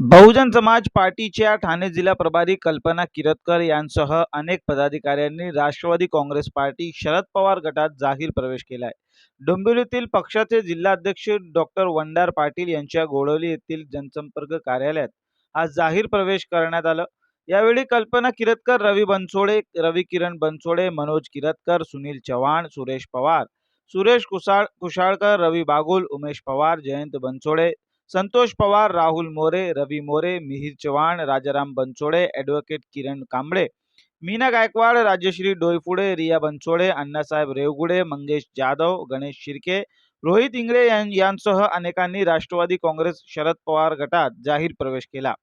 बहुजन समाज पार्टीच्या ठाणे जिल्हा प्रभारी कल्पना किरतकर यांसह अनेक पदाधिकाऱ्यांनी राष्ट्रवादी काँग्रेस पार्टी शरद पवार गटात जाहीर प्रवेश केलाय. डोंबिवलीतील पक्षाचे जिल्हाध्यक्ष डॉक्टर वंडार पाटील यांच्या गोडवली येथील जनसंपर्क कार्यालयात आज जाहीर प्रवेश करण्यात आलं. यावेळी कल्पना किरतकर रवी बनसोडे रवी किरण बनसोडे मनोज किरतकर सुनील चव्हाण सुरेश पवार सुरेश कुसाळ कुशाळकर रवी बागुल उमेश पवार जयंत बनसोडे संतोष पवार राहुल मोरे रवी मोरे मिहिर चव्हाण राजाराम बनसोडे ॲडव्होकेट किरण कांबळे मीना गायकवाड राजश्री डोईफुडे रिया बनसोडे अण्णासाहेब रेवगुडे मंगेश जाधव गणेश शिर्के रोहित इंगळे यां- यांसह अनेकांनी राष्ट्रवादी काँग्रेस शरद पवार गटात जाहीर प्रवेश केला.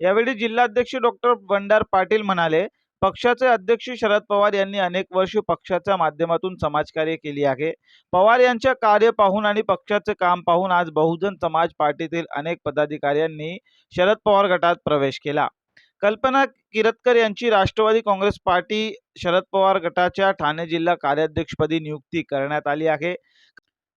यावेळी जिल्हाध्यक्ष डॉक्टर बंडार पाटील म्हणाले पक्षाचे अध्यक्ष शरद पवार यांनी अनेक वर्ष पक्षाच्या माध्यमातून समाजकार्य केली आहे. पवार यांच्या कार्य पाहून आणि पक्षाचे काम पाहून आज बहुजन समाज पार्टीतील अनेक पदाधिकाऱ्यांनी शरद पवार गटात प्रवेश केला. कल्पना किरतकर यांची राष्ट्रवादी काँग्रेस पार्टी शरद पवार गटाच्या ठाणे जिल्हा कार्याध्यक्षपदी नियुक्ती करण्यात आली आहे.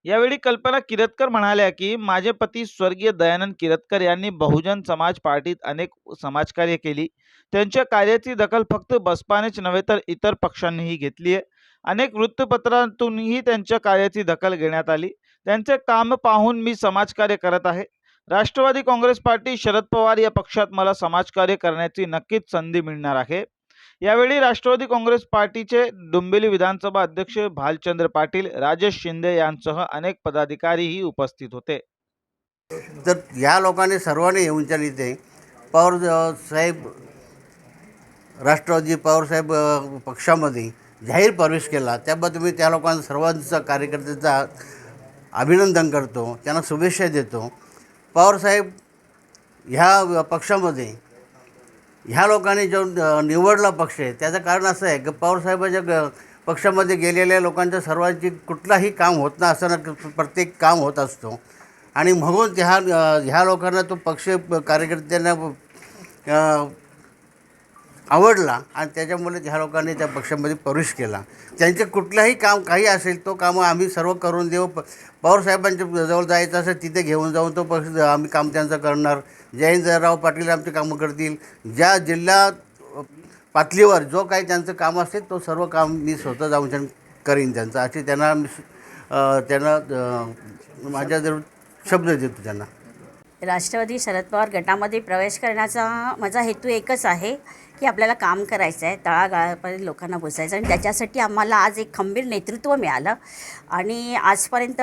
यावेळी कल्पना किरतकर म्हणाल्या की माझे पती स्वर्गीय दयानंद किरतकर यांनी बहुजन समाज पार्टीत अनेक समाजकार्य केली. त्यांच्या कार्याची दखल फक्त बसपानेच नव्हे तर इतर पक्षांनीही घेतली आहे. अनेक वृत्तपत्रांतूनही त्यांच्या कार्याची दखल घेण्यात आली. त्यांचे काम पाहून मी समाजकार्य करत आहे. राष्ट्रवादी काँग्रेस पार्टी शरद पवार या पक्षात मला समाजकार्य करण्याची नक्कीच संधी मिळणार आहे. यावेळी राष्ट्रवादी काँग्रेस पार्टीचे डुंबिली विधानसभा अध्यक्ष भालचंद्र पाटील राजेश शिंदे यांसह अनेक पदाधिकारीही उपस्थित होते. तर ह्या लोकांनी सर्वांनी येऊन इथे पवार साहेब राष्ट्रवादी पवारसाहेब पक्षामध्ये जाहीर प्रवेश केला त्याबद्दल मी त्या लोकांचा सर्वांचा कार्यकर्त्यांचा अभिनंदन करतो त्यांना शुभेच्छा देतो. पवारसाहेब ह्या पक्षामध्ये ह्या लोकांनी जो निवडला पक्ष आहे त्याचं कारण असं आहे की पवारसाहेबाच्या ग पक्षामध्ये गेलेल्या लोकांच्या सर्वांची कुठलाही काम होत ना असं ना प्रत्येक काम होत असतो. आणि म्हणून ह्या ह्या लोकांना तो पक्ष कार्यकर्त्यांना आवडला आणि त्याच्यामुळे ह्या लोकांनी त्या पक्षामध्ये प्रवेश केला. त्यांचे कुठलंही काम काही असेल तो कामं आम्ही सर्व करून देऊ. प पवारसाहेबांच्या जवळ जायचं असेल तिथे घेऊन जाऊन तो पक्ष आम्ही काम त्यांचं करणार. जयंतराव पाटील आमचे कामं करतील. ज्या जिल्हा पातळीवर जो काही त्यांचं काम असेल तो सर्व काम मी स्वतः जाऊन छान करीन त्यांचं. असे त्यांना मी त्यांना माझ्या जवळ शब्द देतो त्यांना. राष्ट्रवादी शरद पवार गटामध्ये प्रवेश करण्याचा माझा हेतू एकच आहे. की आपल्याला काम करायचं आहे तळागाळापर्यंत लोकांना पोचायचं आणि त्याच्यासाठी आम्हाला आज एक खंबीर नेतृत्व मिळालं. आणि आजपर्यंत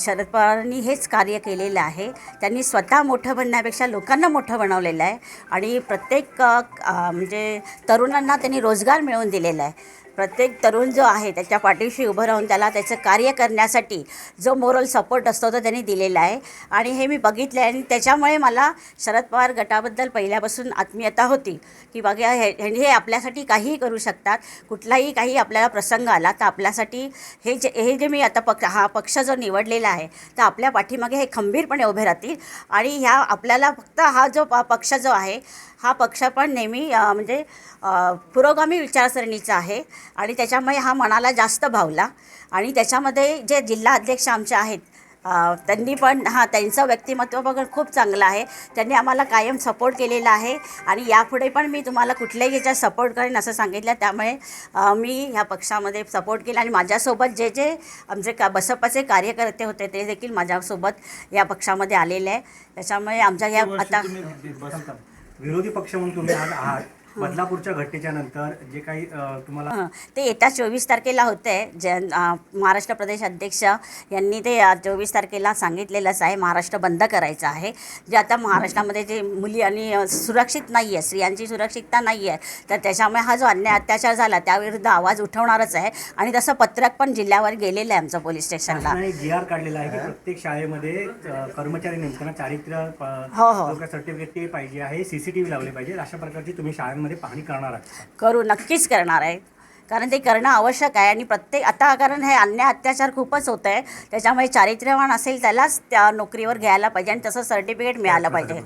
शरद पवारांनी हेच कार्य केलेलं आहे. त्यांनी स्वतः मोठं बनण्यापेक्षा लोकांना मोठं बनवलेलं आहे. आणि प्रत्येक म्हणजे तरुणांना त्यांनी रोजगार मिळवून दिलेला आहे. प्रत्येक तरुण जो आहे त्याच्या पाठीशी उभं राहून त्याला त्याचं कार्य करण्यासाठी जो मोरल सपोर्ट असतो तो त्यांनी दिलेला आहे. आणि हे मी बघितलं आहे आणि त्याच्यामुळे मला शरद पवार गटाबद्दल पहिल्यापासून आत्मीयता होती की बघा हे हे आपल्यासाठी काहीही करू शकतात. कुठलाही काही आपल्याला प्रसंग आला तर आपल्यासाठी हे जे हे जे मी आता पक्ष हा पक्ष जो निवडलेला आहे तर आपल्या पाठीमागे हे खंबीरपणे उभे राहतील. आणि ह्या आपल्याला फक्त हा जो प- पक्ष जो आहे हा पक्ष पण नेहमी म्हणजे पुरोगामी विचारसरणीचा आहे. आणि त्याच्यामुळे हा मनाला जास्त भावला. आणि त्याच्यामध्ये जे जिल्हा अध्यक्ष आमचे आहेत त्यांनी पण हां त्यांचं व्यक्तिमत्व पण खूप चांगलं आहे. त्यांनी आम्हाला कायम सपोर्ट केलेला आहे. आणि यापुढे पण मी तुम्हाला कुठल्याही याच्यात सपोर्ट करेन असं सांगितलं. त्यामुळे मी ह्या पक्षामध्ये सपोर्ट केला. आणि माझ्यासोबत जे जे आमचे का बसपाचे कार्यकर्ते होते ते देखील माझ्यासोबत या पक्षामध्ये आलेले आहे. त्याच्यामुळे आमच्या या आता विरोधी पक्ष म्हणून तुम्ही आज आहात. बदलापूरच्या घटनेच्या नंतर जे काही तुम्हाला ते येत्या चोवीस तारखेला होतं आहे जे महाराष्ट्र प्रदेश अध्यक्ष यांनी ते चोवीस तारखेला सांगितलेलंच आहे. महाराष्ट्र बंद करायचं आहे. जे आता महाराष्ट्रामध्ये जे मुली आणि सुरक्षित नाही आहे स्त्रियांची सुरक्षितता नाही आहे तर त्याच्यामुळे हा जो अन्याय अत्याचार झाला त्याविरुद्ध आवाज उठवणारच आहे. आणि तसं पत्रक पण जिल्ह्यावर गेलेलं आहे आमचं पोलीस स्टेशनला. जी आर काढलेला आहे की प्रत्येक शाळेमध्ये कर्मचारी नेमताना चारित्र्य हो, हो. सर्टिफिकेट ते पाहिजे आहे सीसीटीव्ही लावले पाहिजे. अशा प्रकारची तुम्ही शाळांमध्ये पाहणी करणार आहात करू नक्कीच करणार आहे. कारण ते करणं आवश्यक आहे आणि प्रत्येक आता कारण हे अन्याय अत्याचार खूपच होत आहे. त्याच्यामुळे चारित्र्यवान असेल त्यालाच त्या नोकरीवर घ्यायला पाहिजे आणि तसं सर्टिफिकेट मिळालं पाहिजे.